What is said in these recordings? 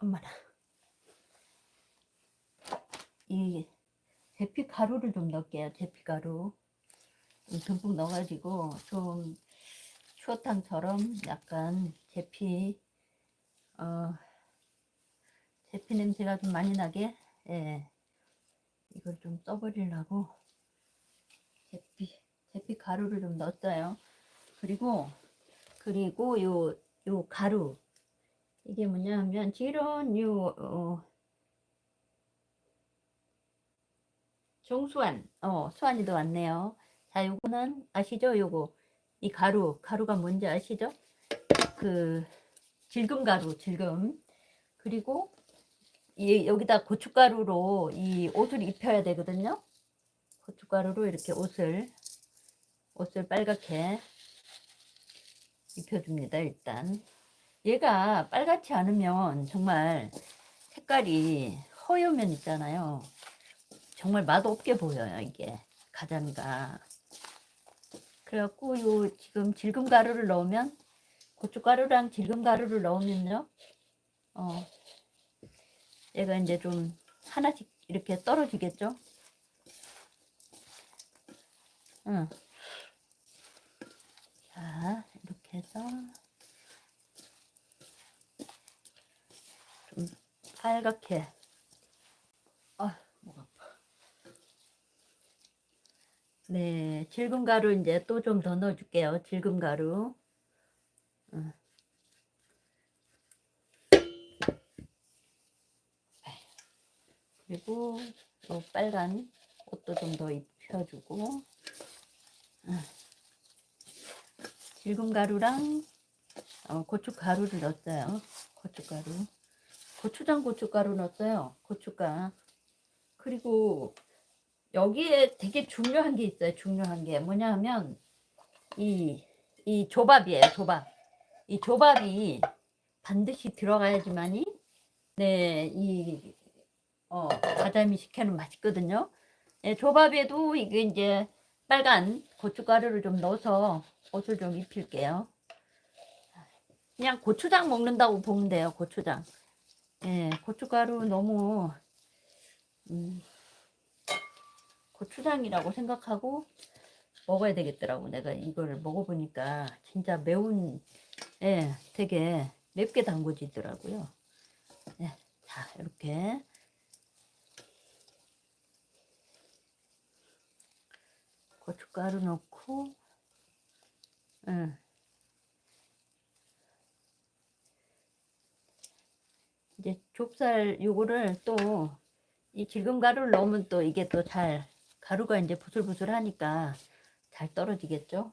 엄마나. 이 제피 가루를 좀 넣을게요. 제피 가루. 좀 듬뿍 넣어가지고 좀 추어탕처럼 약간 제피, 어, 제피 냄새가 좀 많이 나게, 예. 이걸 좀 써버리려고 제피, 제피 가루를 좀 넣었어요. 그리고, 그리고 요, 요 가루. 이게 뭐냐면, 지런 요, 어, 종수안, 어, 수안이도 왔네요. 자, 요거는 아시죠? 요거. 이 가루, 가루가 뭔지 아시죠? 그, 질금 가루, 질금. 그리고, 이, 여기다 고춧가루로 이 옷을 입혀야 되거든요. 고춧가루로 이렇게 옷을, 옷을 빨갛게 입혀줍니다, 일단. 얘가 빨갛지 않으면 정말 색깔이 허여면 있잖아요. 정말 맛없게 보여요, 이게. 가자미가. 그래갖고 요 지금 질금 가루를 넣으면 고춧가루랑 질금 가루를 넣으면요. 어. 얘가 이제 좀 하나씩 이렇게 떨어지겠죠? 응. 자, 이렇게 해서 빨갛게 아, 목 아파. 네, 질금 가루 이제 또 좀 더 넣어줄게요. 질금 가루. 응. 그리고 또 빨간 옷도 좀 더 입혀주고 응. 질금 가루랑 어, 고춧가루를 넣었어요. 고춧가루. 고추장 고춧가루 넣었어요. 고춧가. 그리고 여기에 되게 중요한 게 있어요. 중요한 게 뭐냐 하면 이, 이 조밥이에요. 조밥. 이 조밥이 반드시 들어가야지만이 네, 이 어, 가자미 식혜는 맛있거든요. 네, 조밥에도 이게 이제 빨간 고춧가루를 좀 넣어서 옷을 좀 입힐게요. 그냥 고추장 먹는다고 보면 돼요. 고추장. 예, 고춧가루 너무 음, 고추장이라고 생각하고 먹어야 되겠더라고. 내가 이걸 먹어보니까 진짜 매운, 예, 되게 맵게 담궈지더라고요. 예, 자, 이렇게. 고춧가루 넣고, 예. 이제 좁쌀 요거를 또 이 질금 가루를 넣으면 또 이게 또 잘 가루가 이제 부슬부슬 하니까 잘 떨어지겠죠?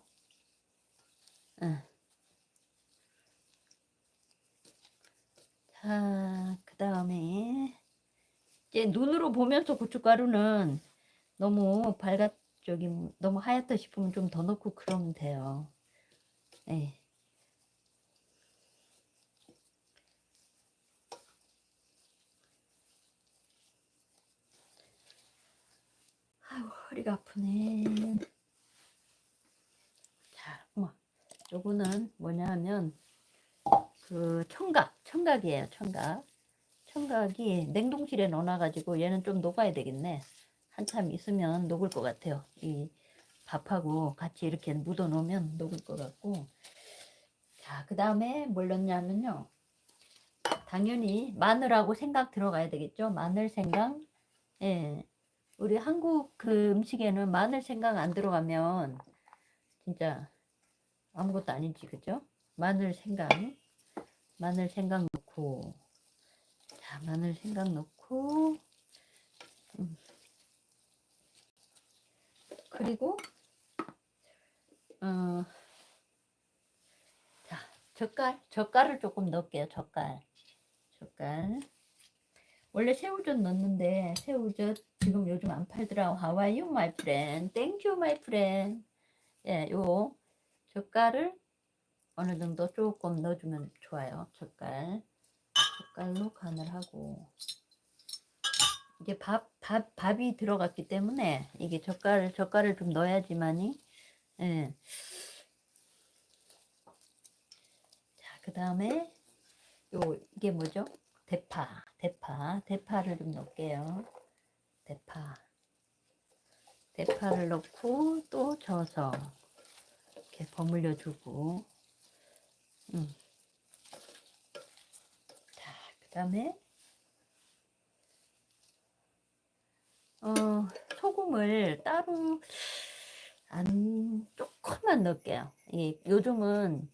응. 자, 그 다음에 이제 눈으로 보면서 고춧가루는 너무 밝아 저기 너무 하얗다 싶으면 좀 더 넣고 그러면 돼요. 네. 아이고 허리가 아프네. 자, 어머, 요거는 뭐냐 하면 그 청각, 청각이에요, 청각. 청각이 냉동실에 넣어놔가지고 얘는 좀 녹아야 되겠네. 한참 있으면 녹을 것 같아요. 이 밥하고 같이 이렇게 묻어 놓으면 녹을 것 같고. 자, 그 다음에 뭘 넣냐면요. 당연히 마늘하고 생강 들어가야 되겠죠. 마늘, 생강. 예. 우리 한국 그 음식에는 마늘 생강 안 들어가면 진짜 아무것도 아니지 그죠? 마늘 생강 마늘 생강 넣고 자 마늘 생강 넣고 음. 그리고 어, 자 젓갈 젓갈을 조금 넣을게요 젓갈 젓갈 원래 새우젓 넣는데 새우젓 지금 요즘 안 팔더라. 하와이 유 마이 프렌. 땡큐 마이 프렌. 예, 요 젓갈을 어느 정도 조금 넣어주면 좋아요. 젓갈. 젓갈로 간을 하고 이게 밥, 밥, 밥이 들어갔기 때문에 이게 젓갈, 젓갈을 좀 넣어야지만이 예. 자, 그 다음에 요 이게 뭐죠? 대파, 대파, 대파를 좀 넣을게요. 대파. 대파를 넣고 또 져서 이렇게 버무려 주고 음. 자, 그 다음에 어, 소금을 따로 안 조금만 넣을게요. 이 요즘은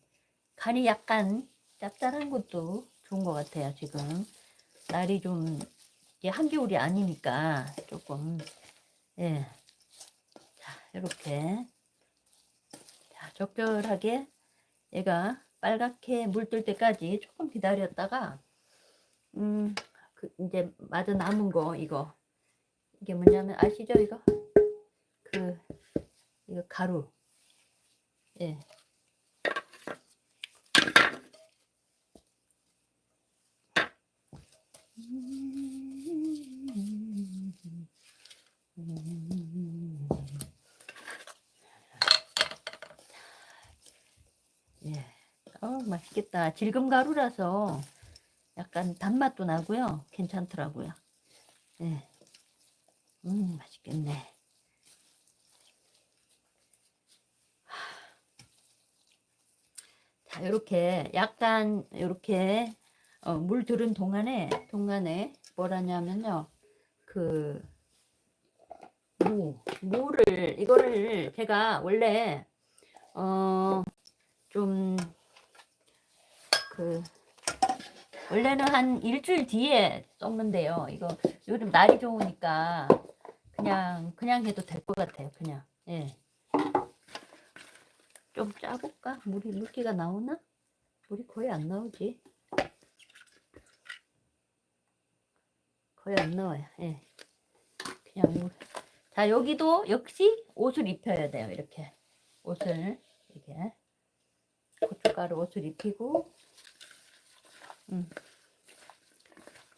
간이 약간 짭짤한 것도 좋은 것 같아요. 지금 날이 좀 이게 한겨울이 아니니까 조금 예. 자, 이렇게 자, 적절하게 얘가 빨갛게 물들 때까지 조금 기다렸다가 음, 그 이제 마저 남은 거 이거 이게 뭐냐면 아시죠 이거 그 이거 가루 예 예. 어, 맛있겠다. 질금 가루라서 약간 단맛도 나고요. 괜찮더라고요. 예. 음, 맛있겠네. 자, 이렇게 약간 이렇게 어, 물 들은 동안에 동안에 뭐라냐면요. 그 무, 무를 이거를 제가 원래 어좀 그 원래는 한 일주일 뒤에 썩는데요. 이거 요즘 날이 좋으니까 그냥 그냥 해도 될 것 같아요. 그냥 예. 좀 짜볼까? 물이 물기가 나오나? 물이 거의 안 나오지. 거의 안 나와요. 예. 그냥 물. 자 여기도 역시 옷을 입혀야 돼요. 이렇게 옷을 이렇게 고춧가루 옷을 입히고 음.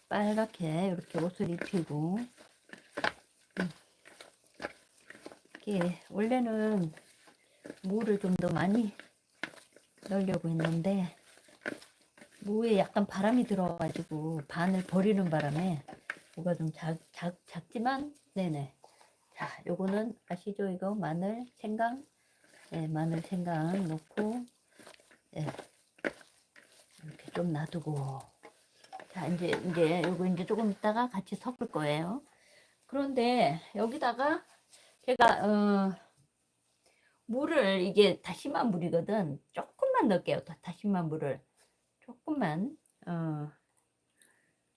빨갛게 이렇게 옷을 입히고 음. 이게 원래는 무를 좀 더 많이 넣으려고 했는데 무에 약간 바람이 들어가지고 반을 버리는 바람에 무가 좀 작, 작, 작지만 네네 자 요거는 아시죠 이거 마늘 생강 네, 마늘 생강 넣고 네. 이렇게 좀 놔두고. 자 이제 이제 요거 이제 조금 있다가 같이 섞을 거예요. 그런데 여기다가 제가 어 물을 이게 다시마 물이거든. 조금만 넣을게요. 다- 다시마 물을. 조금만 어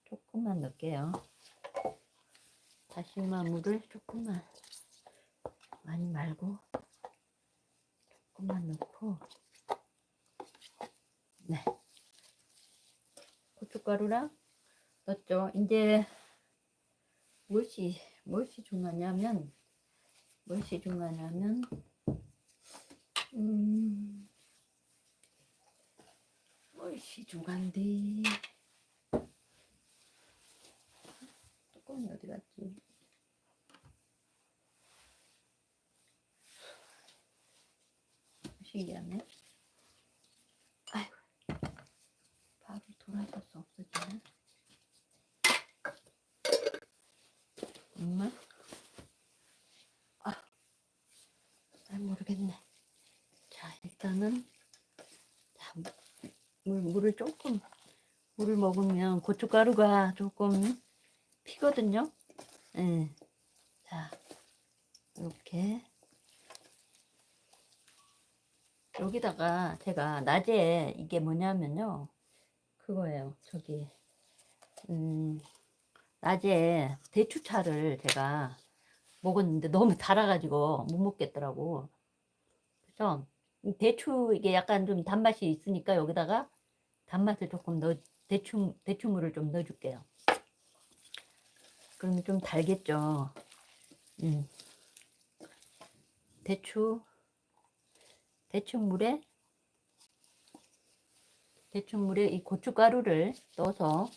조금만 넣을게요. 다시마 물을 조금만. 많이 말고 조금만 넣고. 네 고춧가루랑 넣었죠 이제 무엇이 무엇이 중요하냐면 무엇이 중요하냐면 음, 무엇이 중요한데 뚜껑이 어디 갔지? 신기하네. 아이고, 바로 돌아서서 없어지네. 정말? 아, 잘 모르겠네. 자, 일단은 자, 물, 물을 조금 물을 먹으면 고춧가루가 조금 피거든요. 예. 자, 이렇게 여기다가 제가 낮에 이게 뭐냐면요. 그거예요. 저기 음, 낮에 대추차를 제가 먹었는데 너무 달아가지고 못 먹겠더라고. 그래서 이 대추 이게 약간 좀 단맛이 있으니까 여기다가 단맛을 조금 넣어 대추 대추물을 좀 넣어줄게요. 그러면 좀 달겠죠. 음. 대추 대추물에 대추물에 이 고춧가루를 넣어서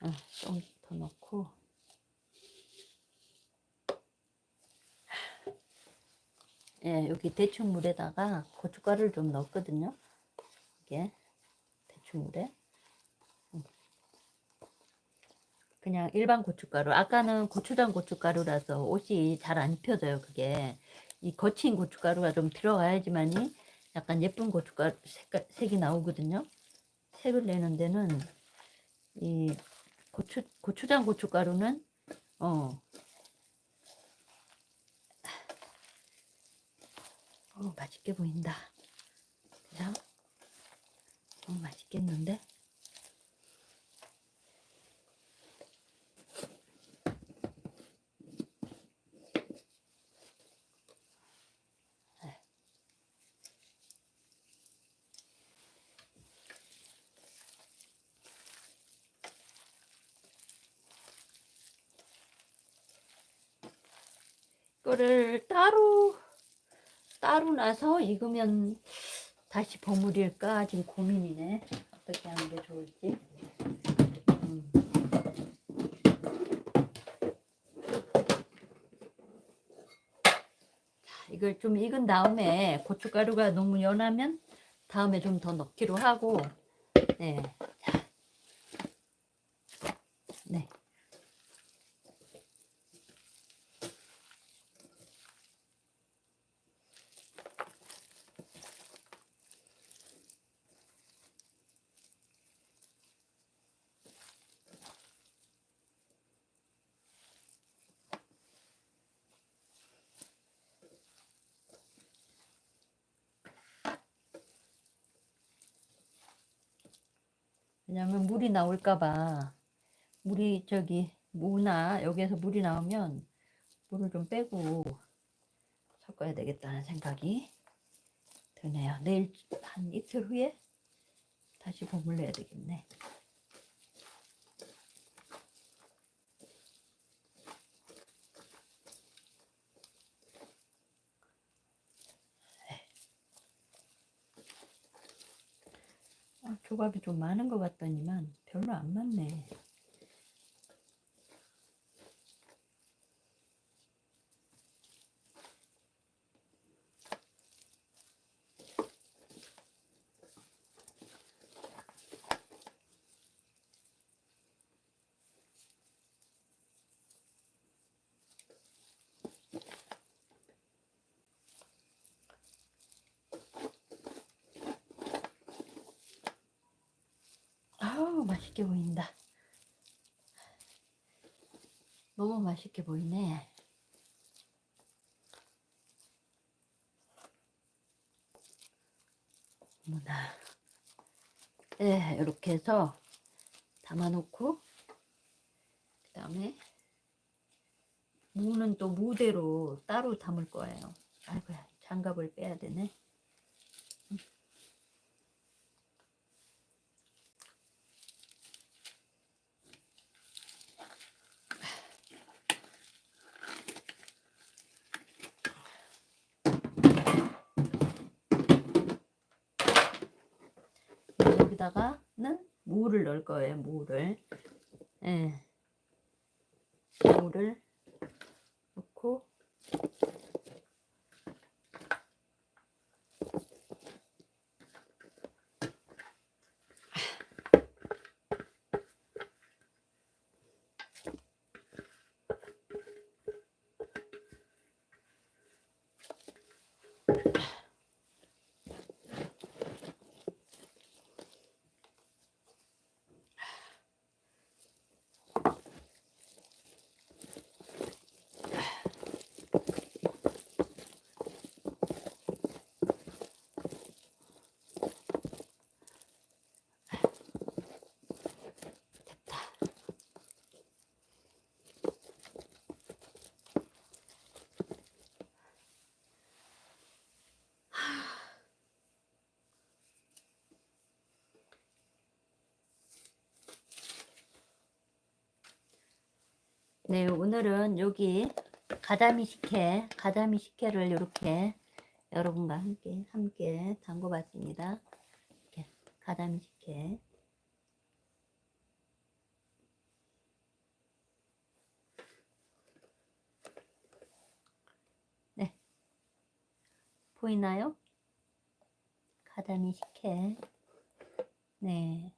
어, 좀더 넣고 예, 여기 대추물에다가 고춧가루를 좀 넣었거든요. 이게 음. 그냥 일반 고춧가루. 아까는 고추장 고춧가루라서 옷이 잘 안 입혀져요. 그게 이 거친 고춧가루가 좀 들어가야지만이 약간 예쁜 고춧가루 색깔, 색이 나오거든요. 색을 내는 데는 이 고추 고추장 고춧가루는 어, 어 맛있게 보인다. 그죠? 어 맛있겠는데? 이거를 따로 따로 나서 익으면 다시 버무릴까 지금 고민이네. 어떻게 하는 게 좋을지. 이걸 좀 익은 다음에 고춧가루가 너무 연하면 다음에 좀 더 넣기로 하고. 네. 왜냐면 물이 나올까봐 물이 저기 무나 여기에서 물이 나오면 물을 좀 빼고 섞어야 되겠다는 생각이 드네요. 내일 한 이틀 후에 다시 버물려야 되겠네. 아, 조각이 좀 많은 것 같더니만 별로 안 많네. 맛있게 보인다. 너무 맛있게 보이네. 어머나. 네, 이렇게 해서 담아놓고 그 다음에 무는 또 무대로 따로 담을 거예요. 아이고야 장갑을 빼야 되네. 여기다가는 무를 넣을 거예요. 무를. 예. 무를 넣고 됐다. 네, 오늘은 여기 가자미 식혜, 가자미 식혜를 이렇게 여러분과 함께 함께 담궈봤습니다. 이렇게 가자미 식혜. 네, 보이나요? 가자미 식혜. 네.